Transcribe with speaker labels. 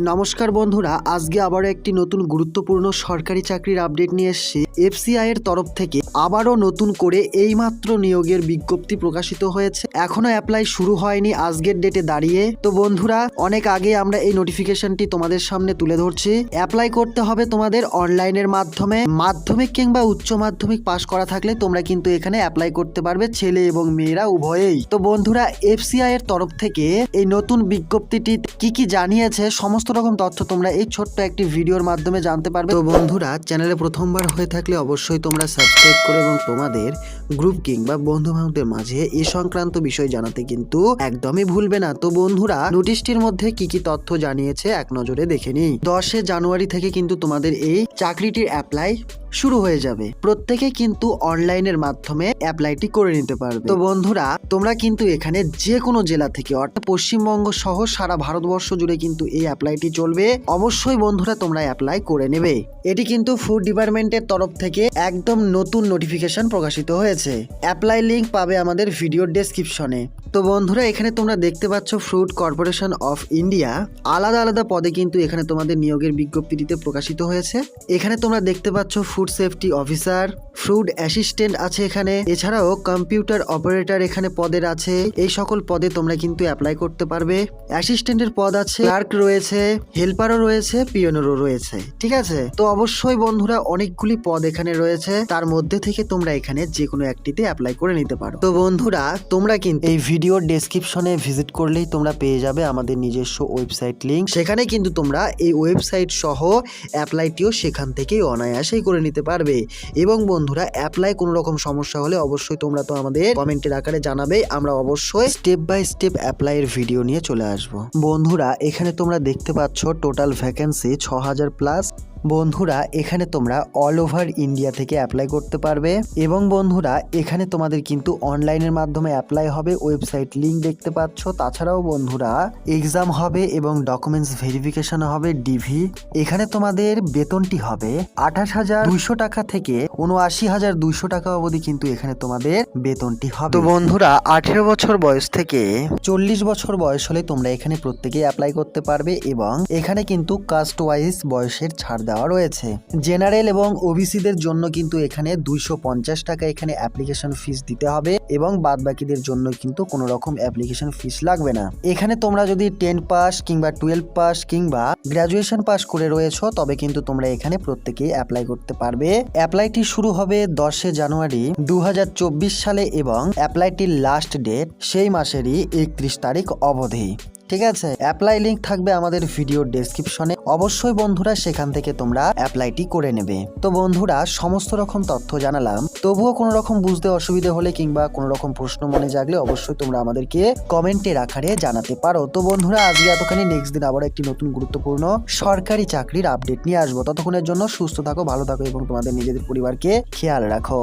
Speaker 1: নমস্কার বন্ধুরা আজকে আবারও একটি নতুন গুরুত্বপূর্ণ সরকারি চাকরির আপডেট নিয়ে এসেছি। এফসিআই এর তরফ থেকে আবারও নতুন করে এইমাত্র নিয়োগের বিজ্ঞপ্তি প্রকাশিত হয়েছে। এখনও অ্যাপ্লাই শুরু হয়নি আজকের ডেটে দাঁড়িয়ে। তো বন্ধুরা, অনেক আগে আমরা এই নোটিফিকেশনটি তোমাদের সামনে তুলে ধরছি। অ্যাপ্লাই করতে হবে তোমাদের অনলাইনের মাধ্যমে। মাধ্যমিক কিংবা উচ্চ মাধ্যমিক পাশ করা থাকলে তোমরা কিন্তু এখানে অ্যাপ্লাই করতে পারবে ছেলে এবং মেয়েরা উভয়েই। তো বন্ধুরা, এফসিআই এর তরফ থেকে এই নতুন বিজ্ঞপ্তিটি কি কি জানিয়েছে, সমস্ত রকম তথ্য তোমরা এই ছোট্ট একটি ভিডিওর মাধ্যমে জানতে পারবে। তো বন্ধুরা চ্যানেলে প্রথমবার হয়ে থাকলে অবশ্যই তোমরা সাবস্ক্রাইব করে এবং তোমাদের গ্রুপ কিংবা বন্ধু বান্ধবদের মাঝে এই সংক্রান্ত বিষয় জানাতে কিন্তু একদমই ভুলবে না। তো বন্ধুরা নোটিশটির মধ্যে কি কি তথ্য জানিয়েছে এক নজরে দেখে নিই। দশে জানুয়ারি থেকে কিন্তু তোমাদের এই চাকরিটির অ্যাপ্লাই শুরু হয়ে যাবে। প্রত্যেকে কিন্তু অনলাইনের মাধ্যমে অ্যাপ্লাইটি করে নিতে পারবে। তো বন্ধুরা, তোমরা কিন্তু এখানে যে কোনো জেলা থেকে, অর্থাৎ পশ্চিমবঙ্গ সহ সারা ভারতবর্ষ জুড়ে কিন্তু এই অ্যাপ্লাইটি চলবে। অবশ্যই বন্ধুরা তোমরা অ্যাপ্লাই করে নেবে। এটি কিন্তু ফুড ডিপার্টমেন্টের তরফ থেকে একদম নতুন নোটিফিকেশন প্রকাশিত হয়েছে। অ্যাপ্লাই লিংক পাবে আমাদের ভিডিওর ডেসক্রিপশনে তো বন্ধুরা, এখানে তোমরা দেখতে পাচ্ছ ফ্রুট কর্পোরেশন অফ ইন্ডিয়া আলাদা আলাদা পদে কিন্তু এখানে তোমাদের নিয়োগের বিজ্ঞপ্তিটিতে প্রকাশিত হয়েছে। এখানে তোমরা দেখতে পাচ্ছ food safety officer food assistant আছে এখানে। এছাড়াও কম্পিউটার অপারেটর এখানে পদের আছে। এই সকল পদে তোমরা কিন্তু অ্যাপ্লাই করতে পারবে। অ্যাসিস্ট্যান্টের পদ আছে। ক্লার্ক রয়েছে। হেল্পারও রয়েছে। পিয়নেরও রয়েছে। ঠিক আছে? তো অবশ্যই বন্ধুরা, অনেকগুলি পদ এখানে রয়েছে, তার মধ্যে থেকে তোমরা এখানে যে কোনো একটিতে অ্যাপ্লাই করে নিতে পারো। তো বন্ধুরা, তোমরা কিন্তু এই ভিডিওর ডেসক্রিপশনে ভিজিট করলেই তোমরা পেয়ে যাবে আমাদের নিজস্ব ওয়েবসাইট লিঙ্ক সেখানে কিন্তু তোমরা এই ওয়েবসাইট সহ অ্যাপ্লাইটিও সেখান থেকেই অনায়াসেই করে নিতে পারবে। এবং বন্ধুরা অ্যাপ্লাই কোনো রকম সমস্যা হলে অবশ্যই তোমরা তো আমাদের কমেন্টের আকারে জানাবে, আমরা অবশ্যই স্টেপ বাই স্টেপ অ্যাপ্লাইয়ের ভিডিও নিয়ে চলে আসব। বন্ধুরা, এখানে তোমরা দেখতে পাচ্ছ টোটাল ভ্যাকেন্সি ছ প্লাস বন্ধুরা এখানে তোমরা অল ওভার ইন্ডিয়া থেকে অ্যাপ্লাই করতে পারবে এবং বন্ধুরা এখানে তোমাদের কিন্তু অনলাইনের মাধ্যমে অ্যাপ্লাই হবে ওয়েবসাইট লিংক দেখতে পাচ্ছ। তাছাড়াও বন্ধুরা এক্সাম হবে এবং ডকুমেন্টস ভেরিফিকেশন হবে ডিভি এখানে তোমাদের বেতনটি হবে আঠাশ হাজার দুইশো টাকা থেকে উনআশি হাজার দুইশো টাকা অবধি কিন্তু এখানে তোমাদের বেতনটি হবে। তো বন্ধুরা আঠেরো বছর বয়স থেকে চল্লিশ বছর বয়স হলে তোমরা এখানে প্রত্যেকেই অ্যাপ্লাই করতে পারবে এবং এখানে কিন্তু কাস্ট ওয়াইজ বয়সের ছাড় দেওয়া রয়েছে। জেনারেল এবং ওবিসিদের জন্য কিন্তু এখানে দুইশো পঞ্চাশ টাকা এখানে অ্যাপ্লিকেশন ফিস দিতে হবে এবং বাদ বাকিদের জন্য কিন্তু কোনো রকম অ্যাপ্লিকেশন ফিস লাগবে না। এখানে তোমরা যদি টেন পাস কিংবা টুয়েলভ পাস কিংবা গ্রাজুয়েশন পাস করে রয়েছো, তবে কিন্তু তোমরা এখানে প্রত্যেকেই অ্যাপ্লাই করতে পারবে। অ্যাপ্লাইটি শুরু হবে দশে জানুয়ারি দু হাজার চব্বিশ সালে এবং অ্যাপ্লাইটির লাস্ট ডেট সেই মাসেরই একত্রিশ তারিখ অবধি। ঠিক আছে? অ্যাপ্লাই লিঙ্ক থাকবে আমাদের ভিডিওর ডেসক্রিপশনে অবশ্যই বন্ধুরা সেখান থেকে তোমরা অ্যাপ্লাইটি করে নেবে। তো বন্ধুরা, সমস্ত রকম তথ্য জানালাম। তবুও কোনো রকম বুঝতে অসুবিধা হলে কিংবা কোনো রকম প্রশ্ন মনে জাগলে অবশ্যই তোমরা আমাদেরকে কমেন্টের আকারে জানাতে পারো। তো বন্ধুরা, আজকে এতখানি। নেক্সট দিন আবার একটি নতুন গুরুত্বপূর্ণ সরকারি চাকরির আপডেট নিয়ে আসব। ততক্ষণের জন্য সুস্থ থাকো, ভালো থাকো এবং তোমাদের নিজেদের পরিবারকে খেয়াল রাখো।